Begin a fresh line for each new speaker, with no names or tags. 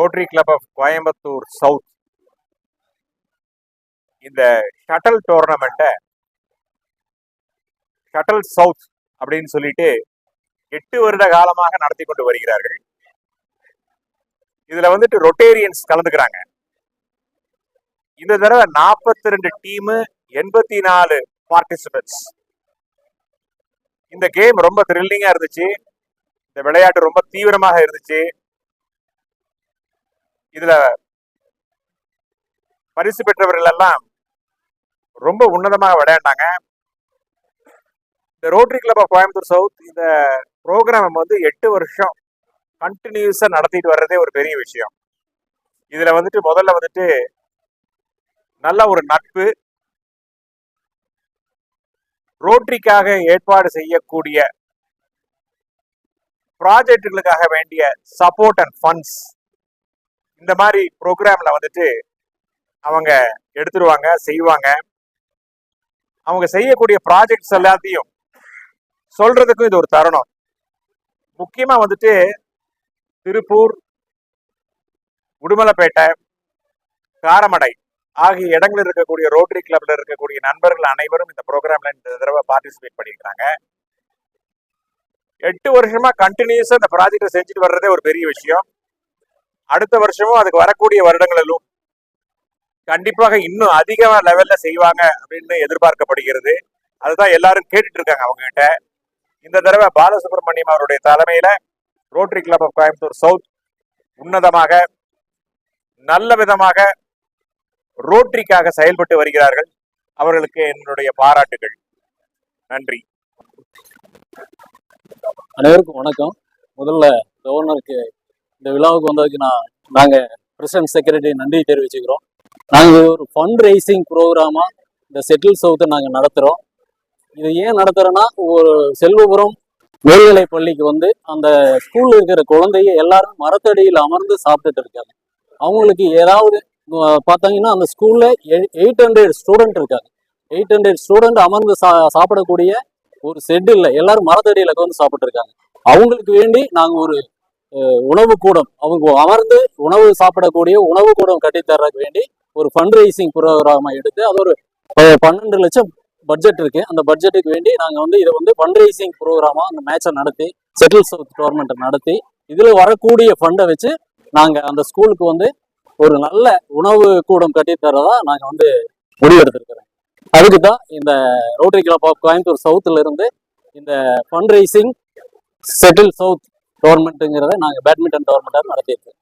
Rotary club of Coimbatore south இந்த shuttle டோர்னமெண்ட்டை shuttle south அப்படின்னு சொல்லிட்டு எட்டு வருட காலமாக நடத்தி கொண்டு வருகிறார்கள். இதுல வந்துட்டு ரொட்டேரியன்ஸ் கலந்துக்கிறாங்க. இந்த தடவை நாற்பத்தி ரெண்டு டீமு எண்பத்தி நாலு பார்ட்டிசிபென்ட்ஸ் இந்த கேம் ரொம்ப த்ரில்லிங்கா இருந்துச்சு. இந்த விளையாட்டு ரொம்ப தீவிரமாக இருந்துச்சு. இதுல பரிசு பெற்றவர்கள் எல்லாம் ரொம்ப உன்னதமாக விளையாண்டாங்க. இந்த Rotary Club of Coimbatore South இந்த ப்ரோக்ராம் வந்து எட்டு வருஷம் கண்டினியூஸா நடத்திட்டு வர்றதே ஒரு பெரிய விஷயம். இதுல வந்துட்டு முதல்ல வந்துட்டு நல்ல ஒரு நட்பு. ரோட்டரிக்காக ஏற்பாடு செய்யக்கூடிய ப்ராஜெக்டுகளுக்காக வேண்டிய சப்போர்ட் அண்ட் ஃபண்ட்ஸ் இந்த மாதிரி ப்ரோக்ராம்ல வந்துட்டு அவங்க எடுத்துருவாங்க செய்வாங்க. அவங்க செய்யக்கூடிய ப்ராஜெக்ட்ஸ் எல்லாத்தையும் சொல்றதுக்கும் இது ஒரு தருணம். முக்கியமா வந்துட்டு திருப்பூர் உடுமலைப்பேட்டை காரமடை ஆகிய இடங்களில் இருக்கக்கூடிய ரோட்டரி கிளப்ல இருக்கக்கூடிய நண்பர்கள் அனைவரும் இந்த ப்ரோக்ராம்ல இந்த தடவை பார்ட்டிசிபேட் பண்ணியிருக்காங்க. எட்டு வருஷமா கண்டினியூஸா இந்த ப்ராஜெக்டை செஞ்சுட்டு வர்றதே ஒரு பெரிய விஷயம். அடுத்த வருஷமும் அதுக்கு வரக்கூடிய வருடங்களிலும் கண்டிப்பாக இன்னும் அதிக லெவல்ல செய்வாங்க அப்படின்னு எதிர்பார்க்கப்படுகிறது. அதுதான் எல்லாரும் கேட்டுட்டு இருக்காங்க அவங்க கிட்ட இந்த தடவை பாலசுப்ரமணியம் அவருடைய தலைமையில Rotary Club of Coimbatore South உன்னதமாக நல்ல விதமாக ரோட்டரிக்காக செயல்பட்டு வருகிறார்கள். அவர்களுக்கு என்னுடைய பாராட்டுகள். நன்றி.
அனைவருக்கும் வணக்கம். முதல்ல கவர்னருக்கு இந்த விழாவுக்கு வந்ததுக்கு நான் நாங்கள் பிரசிடன்ட் செக்ரட்டரி நன்றி தெரிவிச்சுக்கிறோம். நாங்கள் ஒரு ஃபண்ட் ரைசிங் ப்ரோக்ராமாக இந்த செட்டில் சவுத்தை நாங்கள் நடத்துகிறோம் இது ஏன் நடத்துகிறோன்னா ஒரு செல்வபுரம் மேல்நிலை பள்ளிக்கு வந்து அந்த ஸ்கூலில் இருக்கிற குழந்தைய எல்லாரும் மரத்தடியில் அமர்ந்து சாப்பிட்டுட்டு இருக்காங்க. அவங்களுக்கு ஏதாவது பார்த்தாங்கன்னா அந்த ஸ்கூலில் எயிட் ஹண்ட்ரட் ஸ்டூடெண்ட் இருக்காங்க. எயிட் ஹண்ட்ரட் ஸ்டூடெண்ட் அமர்ந்து சா சாப்பிடக்கூடிய ஒரு செட் இல்லை எல்லாரும் மரத்தடியில் வந்து சாப்பிட்டு இருக்காங்க. அவங்களுக்கு வேண்டி நாங்கள் ஒரு உணவு கூடம். அவங்க அமர்ந்து உணவு சாப்பிடக்கூடிய உணவு கூடம் கட்டித்தரக்கு வேண்டி ஒரு ஃபண்ட் ரைசிங் ப்ரோக்ராமை எடுத்து அது ஒரு ப- பன்னெண்டு லட்சம் பட்ஜெட் இருக்கு. அந்த பட்ஜெட்டுக்கு வேண்டி நாங்கள் வந்து இதை வந்து ஃபண்ட் ரைசிங் ப்ரோக்ராமா அந்த மேட்சை நடத்தி செட்டில் சவுத் டோர்னமெண்ட்டை நடத்தி இதில் வரக்கூடிய ஃபண்டை வச்சு நாங்கள் அந்த ஸ்கூலுக்கு வந்து ஒரு நல்ல உணவு கூடம் கட்டித்தரதா நாங்கள் வந்து முடிவெடுத்திருக்கிறோம். அதுக்கு தான் இந்த ரோட்டரி கிளப் ஆஃப் கோயம்புத்தூர் சவுத்துல இருந்து இந்த ஃபண்ட் ரைசிங் செட்டில் சவுத் டோர்னமெண்ட்டுங்கிறத நாங்கள் பேட்மிண்டன் டோர்னமெண்ட்டாக நடத்தியிருக்கோம்.